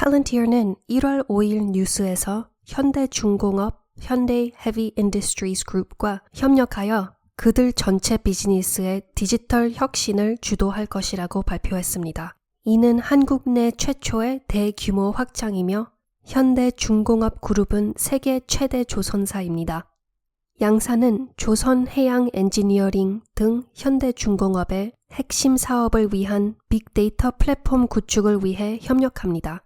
팔런티어는 1월 5일 뉴스에서 현대중공업 현대 헤비 인더스트리스 그룹과 협력하여 그들 전체 비즈니스의 디지털 혁신을 주도할 것이라고 발표했습니다. 이는 한국 내 최초의 대규모 확장이며 현대중공업 그룹은 세계 최대 조선사입니다. 양사는 조선해양 엔지니어링 등 현대중공업의 핵심 사업을 위한 빅데이터 플랫폼 구축을 위해 협력합니다.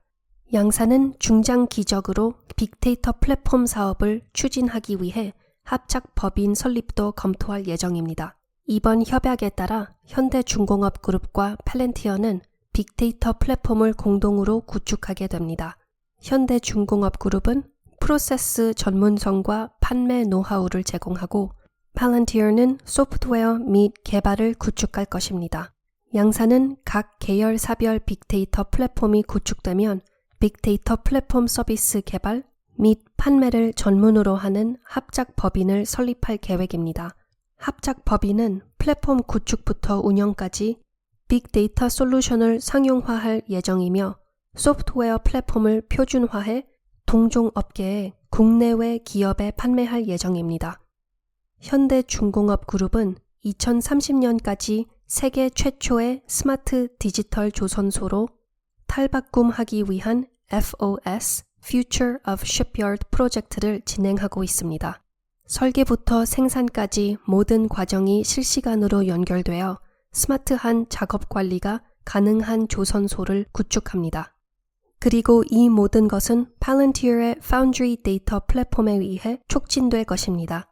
양사는 중장 기적으로 빅데이터 플랫폼 사업을 추진하기 위해 합작 법인 설립도 검토할 예정입니다. 이번 협약에 따라 현대중공업 그룹과 팔렌티어는 빅데이터 플랫폼을 공동으로 구축하게 됩니다. 현대중공업 그룹은 프로세스 전문성과 판매 노하우를 제공하고 팔런티어는 소프트웨어 및 개발을 구축할 것입니다. 양사는 각 계열 사별 빅데이터 플랫폼이 구축되면 빅데이터 플랫폼 서비스 개발 및 판매를 전문으로 하는 합작 법인을 설립할 계획입니다. 합작 법인은 플랫폼 구축부터 운영까지 빅데이터 솔루션을 상용화할 예정이며 소프트웨어 플랫폼을 표준화해 동종 업계에 국내외 기업에 판매할 예정입니다. 현대중공업 그룹은 2030년까지 세계 최초의 스마트 디지털 조선소로 탈바꿈하기 위한 FOS Future of Shipyard 프로젝트를 진행하고 있습니다. 설계부터 생산까지 모든 과정이 실시간으로 연결되어 스마트한 작업 관리가 가능한 조선소를 구축합니다. 그리고 이 모든 것은 팔런티어의 파운드리 데이터 플랫폼에 의해 촉진될 것입니다.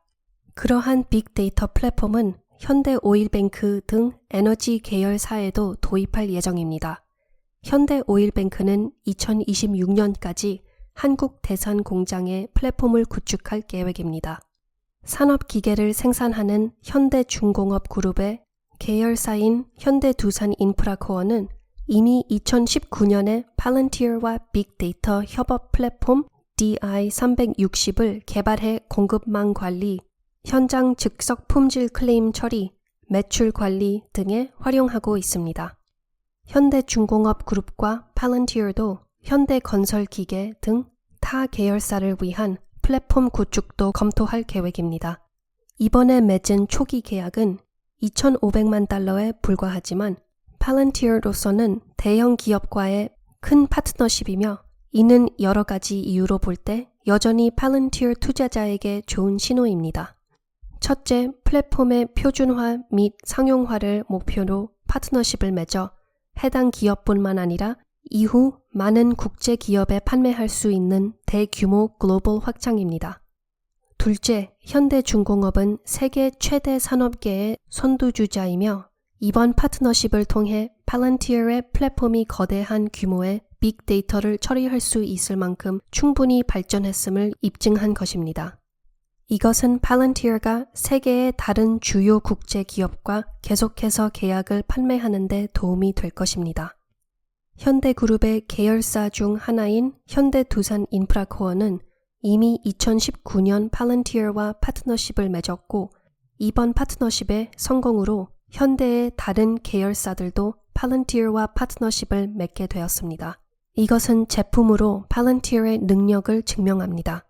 그러한 빅데이터 플랫폼은 현대 오일뱅크 등 에너지 계열사에도 도입할 예정입니다. 현대 오일뱅크는 2026년까지 한국 대산 공장에 플랫폼을 구축할 계획입니다. 산업 기계를 생산하는 현대 중공업 그룹의 계열사인 현대 두산 인프라코어는 이미 2019년에 팔런티어와 빅데이터 협업 플랫폼 DI360을 개발해 공급망 관리, 현장 즉석 품질 클레임 처리, 매출 관리 등에 활용하고 있습니다. 현대중공업 그룹과 팔런티어도 현대건설기계 등 타 계열사를 위한 플랫폼 구축도 검토할 계획입니다. 이번에 맺은 초기 계약은 2,500만 달러에 불과하지만 팔런티어로서는 대형 기업과의 큰 파트너십이며 이는 여러 가지 이유로 볼 때 여전히 팔런티어 투자자에게 좋은 신호입니다. 첫째, 플랫폼의 표준화 및 상용화를 목표로 파트너십을 맺어 해당 기업뿐만 아니라 이후 많은 국제 기업에 판매할 수 있는 대규모 글로벌 확장입니다. 둘째, 현대중공업은 세계 최대 산업계의 선두주자이며 이번 파트너십을 통해 팔런티어의 플랫폼이 거대한 규모의 빅데이터를 처리할 수 있을 만큼 충분히 발전했음을 입증한 것입니다. 이것은 팔런티어가 세계의 다른 주요 국제 기업과 계속해서 계약을 판매하는 데 도움이 될 것입니다. 현대그룹의 계열사 중 하나인 현대두산 인프라코어는 이미 2019년 팔런티어와 파트너십을 맺었고 이번 파트너십의 성공으로 현대의 다른 계열사들도 팔런티어와 파트너십을 맺게 되었습니다. 이것은 제품으로 팔런티어의 능력을 증명합니다.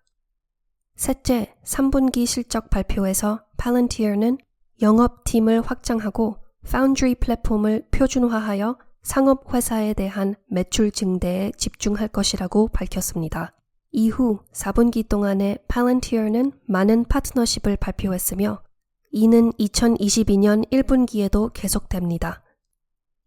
셋째, 3분기 실적 발표에서 팔런티어는 영업팀을 확장하고 파운드리 플랫폼을 표준화하여 상업회사에 대한 매출 증대에 집중할 것이라고 밝혔습니다. 이후 4분기 동안에 팔런티어는 많은 파트너십을 발표했으며 이는 2022년 1분기에도 계속됩니다.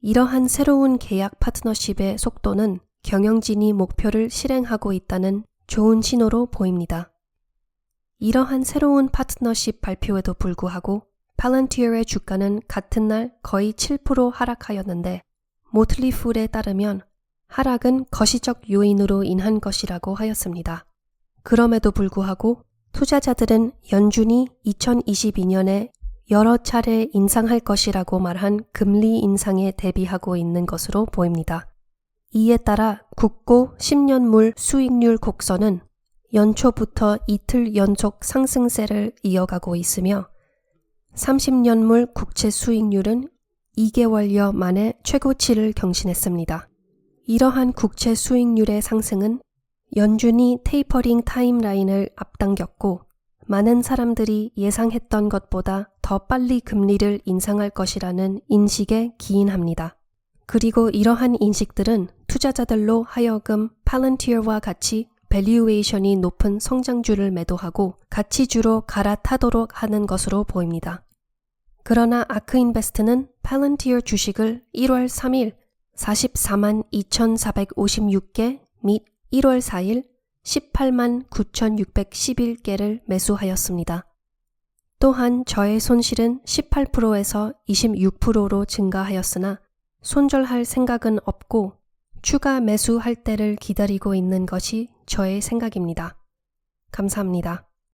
이러한 새로운 계약 파트너십의 속도는 경영진이 목표를 실행하고 있다는 좋은 신호로 보입니다. 이러한 새로운 파트너십 발표에도 불구하고 팔런티어의 주가는 같은 날 거의 7% 하락하였는데 모틀리 풀에 따르면 하락은 거시적 요인으로 인한 것이라고 하였습니다. 그럼에도 불구하고 투자자들은 연준이 2022년에 여러 차례 인상할 것이라고 말한 금리 인상에 대비하고 있는 것으로 보입니다. 이에 따라 국고 10년물 수익률 곡선은 연초부터 이틀 연속 상승세를 이어가고 있으며 30년물 국채 수익률은 2개월여 만에 최고치를 경신했습니다. 이러한 국채 수익률의 상승은 연준이 테이퍼링 타임라인을 앞당겼고 많은 사람들이 예상했던 것보다 더 빨리 금리를 인상할 것이라는 인식에 기인합니다. 그리고 이러한 인식들은 투자자들로 하여금 팔런티어와 같이 밸류에이션이 높은 성장주를 매도하고 가치주로 갈아타도록 하는 것으로 보입니다. 그러나 아크인베스트는 팔런티어 주식을 1월 3일 44만 2,456개 및 1월 4일 18만 9,611개를 매수하였습니다. 또한 저의 손실은 18%에서 26%로 증가하였으나 손절할 생각은 없고 추가 매수할 때를 기다리고 있는 것이 저의 생각입니다. 감사합니다.